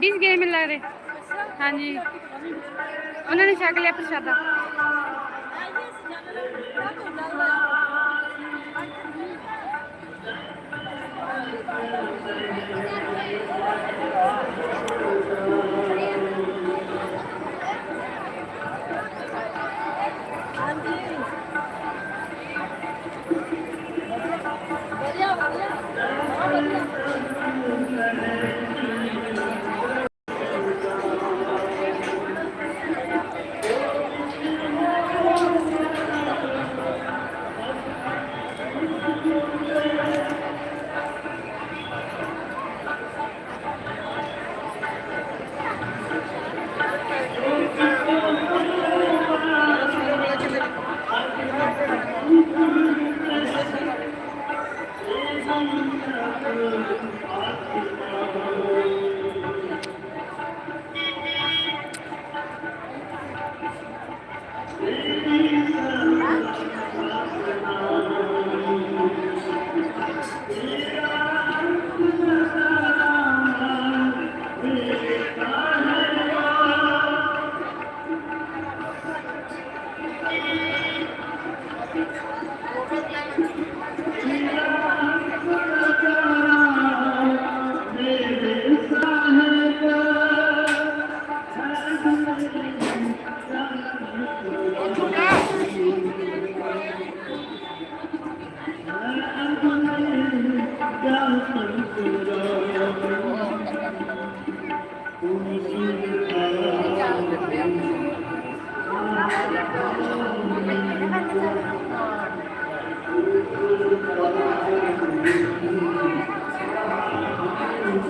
20 ਗੇਮਿਲਰੇ ਹਾਂਜੀ ਉਹਨਾਂ ਨੇ ਛਕ ਲਿਆ ਪ੍ਰਸ਼ਾਦਾ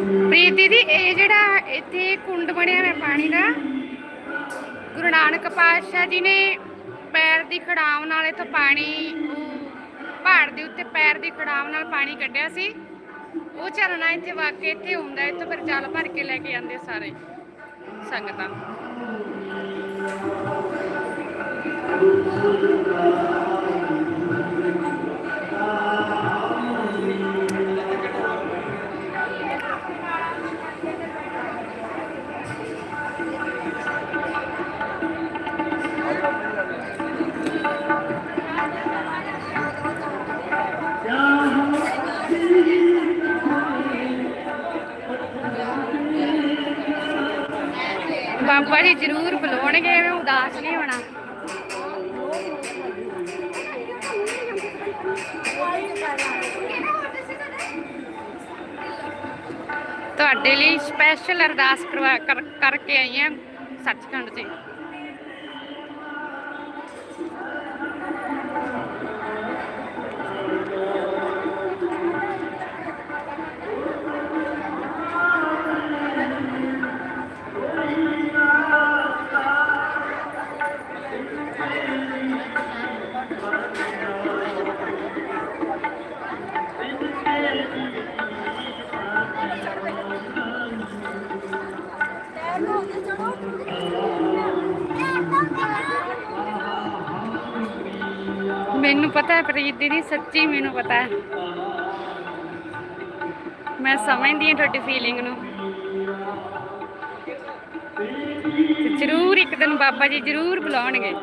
ਪ੍ਰੀਤੀ ਦੀ ਇਹ ਜਿਹੜਾ ਇੱਥੇ ਕੁੰਡ ਬਣਿਆ ਹੋਇਆ ਪਾਣੀ ਦਾ, ਗੁਰੂ ਨਾਨਕ ਪਾਤਸ਼ਾਹ ਜੀ ਨੇ ਪੈਰ ਦੀ ਖੜਾਵ ਨਾਲ ਇਥੋਂ ਪਾਣੀ ਪਹਾੜ ਦੇ ਉੱਤੇ ਪੈਰ ਦੀ ਖੜਾਵ ਨਾਲ ਪਾਣੀ ਕੱਢਿਆ ਸੀ। ਉਹ ਝਰਨਾ ਇੱਥੇ ਵਾਕੇ ਇੱਥੇ ਹੁੰਦਾ, ਇੱਥੋਂ ਫਿਰ ਜਲ ਭਰ ਕੇ ਲੈ ਕੇ ਜਾਂਦੇ ਸਾਰੇ ਸੰਗਤਾਂ ਤੁਹਾਡੇ ਲਈ ਸਪੈਸ਼ਲ ਅਰਦਾਸ ਕਰਵਾ ਕਰ- ਕਰਕੇ ਆਈ ਹਾਂ ਸੱਚਖੰਡ 'ਚ। ਮੈਨੂੰ ਪਤਾ ਹੈ ਪ੍ਰੀਤ ਦੀਦੀ ਸੱਚੀ ਮੈਨੂੰ ਪਤਾ ਹੈ। ਮੈਂ ਸਮਝਦੀ ਹਾਂ ਤੁਹਾਡੀ ਫੀਲਿੰਗ ਨੂੰ। ਜ਼ਰੂਰ ਇੱਕ ਦਿਨ ਬਾਬਾ ਜੀ ਜ਼ਰੂਰ ਬੁਲਾਉਣਗੇ।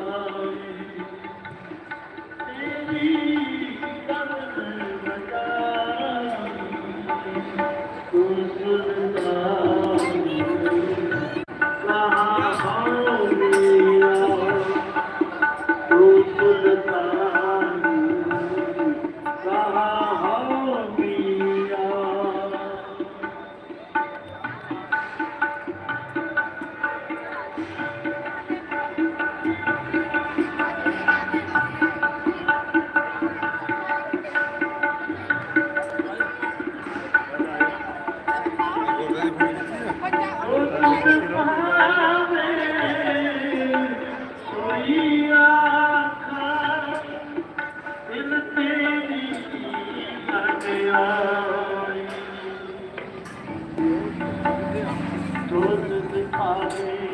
good is the coming.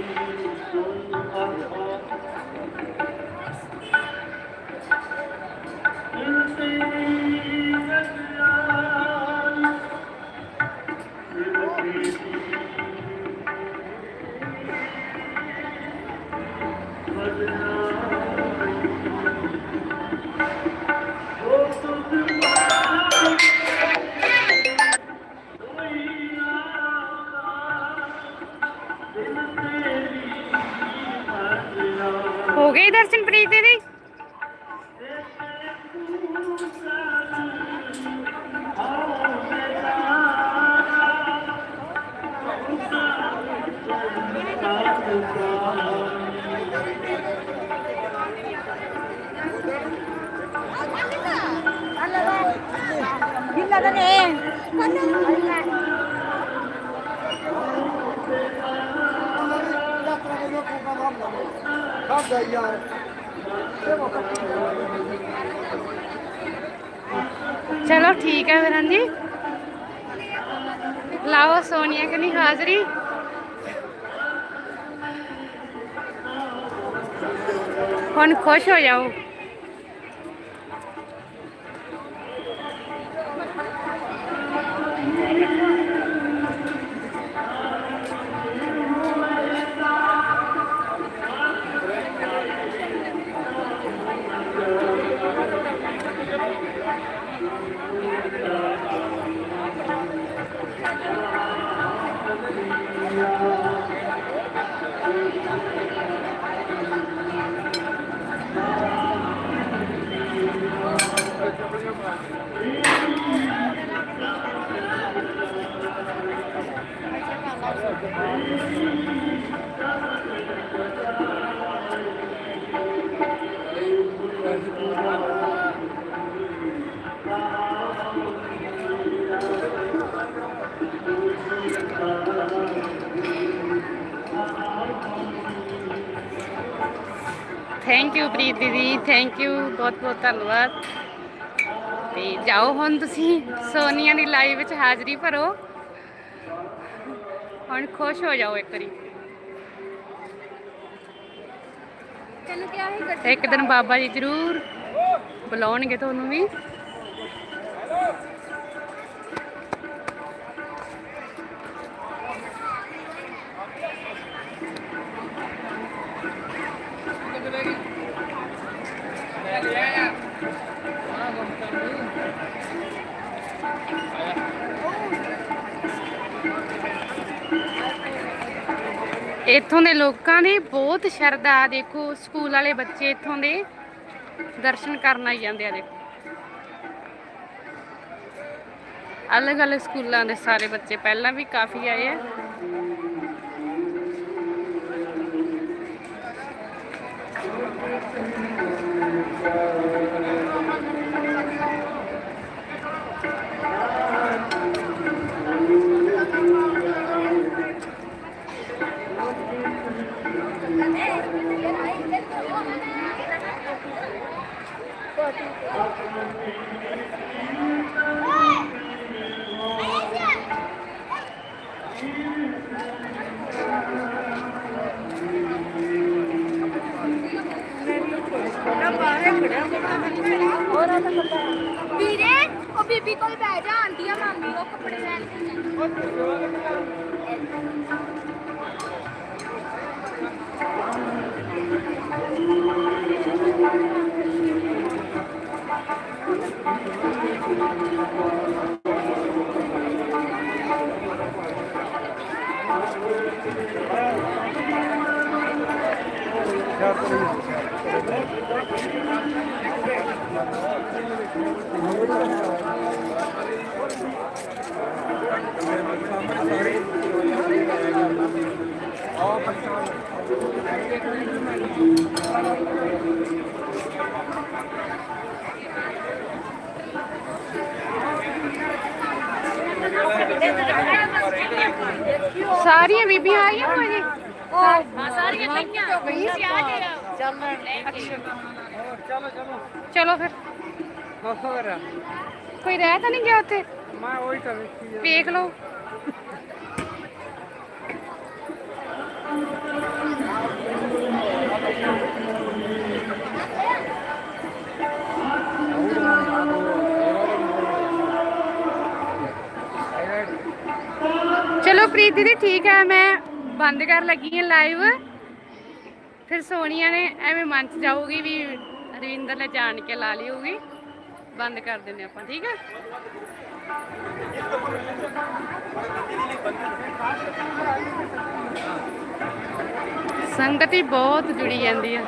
हो गए दर्शन प्रीत दीदी Gila na eh. ਚਲੋ ਠੀਕ ਹੈ ਫਿਰ ਜੀ ਲਾਓ ਸੋਨੀਆ ਕਨੀ ਹਾਜ਼ਰੀ ਹੁਣ ਖੁਸ਼ ਹੋ ਜਾਓ ਥੈਂਕ ਯੂ ਪ੍ਰੀਤ ਦੀਦੀ ਥੈਂਕ ਯੂ ਬਹੁਤ ਬਹੁਤ ਧੰਨਵਾਦ। ਤੇ ਜਾਓ ਹੁਣ ਤੁਸੀਂ ਸੋਨੀਆ ਦੀ ਲਾਈਵ ਵਿੱਚ ਹਾਜ਼ਰੀ ਭਰੋ। ਹੁਣ ਖੁਸ਼ ਹੋ ਜਾਓ ਇੱਕ ਵਾਰੀ। ਤੈਨੂੰ ਕਿਹਾ ਤੇ ਇੱਕ ਦਿਨ ਬਾਬਾ ਜੀ ਜ਼ਰੂਰ ਬੁਲਾਉਣਗੇ ਤੁਹਾਨੂੰ ਵੀ। ਇੱਥੋਂ ਦੇ ਲੋਕਾਂ ਦੀ ਬਹੁਤ ਸ਼ਰਧਾ, ਦੇਖੋ, ਸਕੂਲ ਵਾਲੇ ਬੱਚੇ ਇੱਥੋਂ ਦੇ ਦਰਸ਼ਨ ਕਰਨ ਆਈ ਜਾਂਦੇ ਆ, ਦੇਖੋ। ਅਲੱਗ-ਅਲੱਗ ਸਕੂਲਾਂ ਦੇ ਸਾਰੇ ਬੱਚੇ ਪਹਿਲਾਂ ਵੀ ਕਾਫੀ ਆਏ ਆ। ਵੀਰੇ ਉਹ ਬੀਬੀ ਕੋਲ ਬਹਿ ਜਾ ਆਂਦੀ ਆ ਮਾਮੀ ਉਹ ਕੱਪੜੇ ਲੈਣ। ਸਾਰੀਆਂ ਬੀਬੀਆਂ ਆਈਆਂ ਹੋ ਜੀ ਹਾਂ ਸਾਰੀਆਂ ਪਈਆਂ। ਗਈ ਸੀ ਆ। ਚਲੋ ਚਲੋ ਚਲੋ। ਫਿਰ। ਹੋਰ ਕੋਈ ਰਹਿ ਤਾਂ ਨਹੀਂ ਗਿਆ ਉੱਥੇ? ਮੈਂ ਉਹੀ ਤਾਂ ਵੇਖੀ ਆ। ਵੇਖ ਲਓ। ਚਲੋ ਦੀਦੀ ਠੀਕ ਹੈ, ਮੈਂ ਬੰਦ ਕਰ ਲੱਗੀ ਹਾਂ ਲਾਈਵ ਫਿਰ ਸੋਨੀਆ ਨੇ ਐਵੇਂ ਮਨ ਚ ਜਾਊਗੀ ਵੀ ਰਵਿੰਦਰ ਨੇ ਜਾਣ ਕੇ ਲਾ ਲਈ ਹੋਊਗੀ। ਬੰਦ ਕਰ ਦਿੰਦੇ ਆਪਾਂ, ਠੀਕ ਹੈ? ਸੰਗਤੀ ਬਹੁਤ ਜੁੜੀ ਜਾਂਦੀ ਆ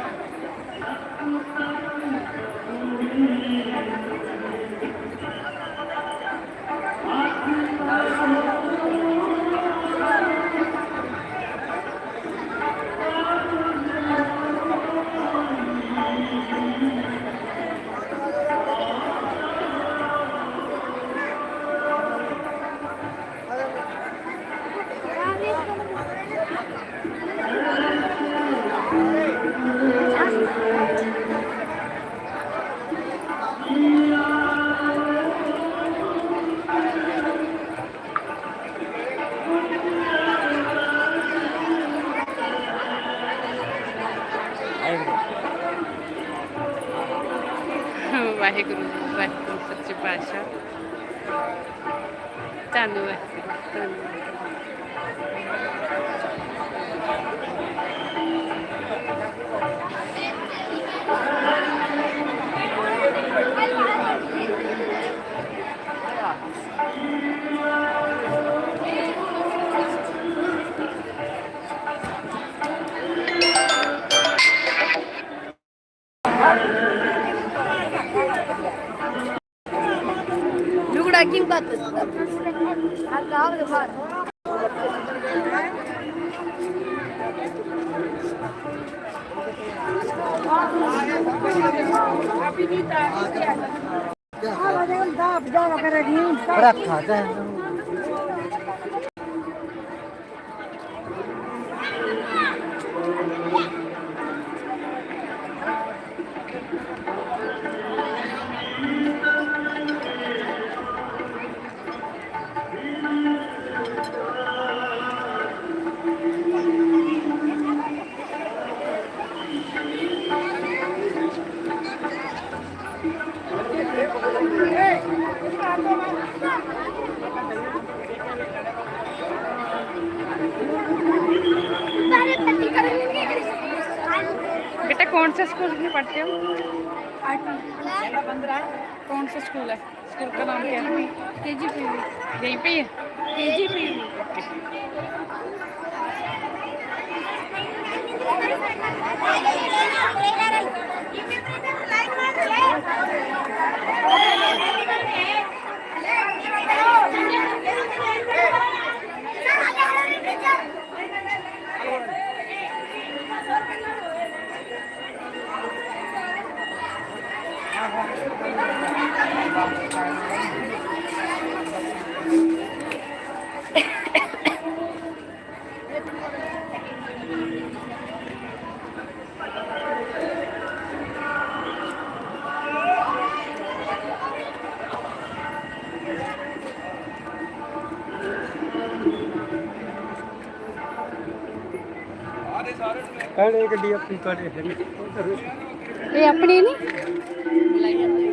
رکھا स्कूल है स्कूल का नाम क्या है यहीं पे ही है ਇਹ ਗੱਡੀ ਆਪਣੀ ਤੁਹਾਡੇ ਇਹ ਆਪਣੀ ਨਹੀਂ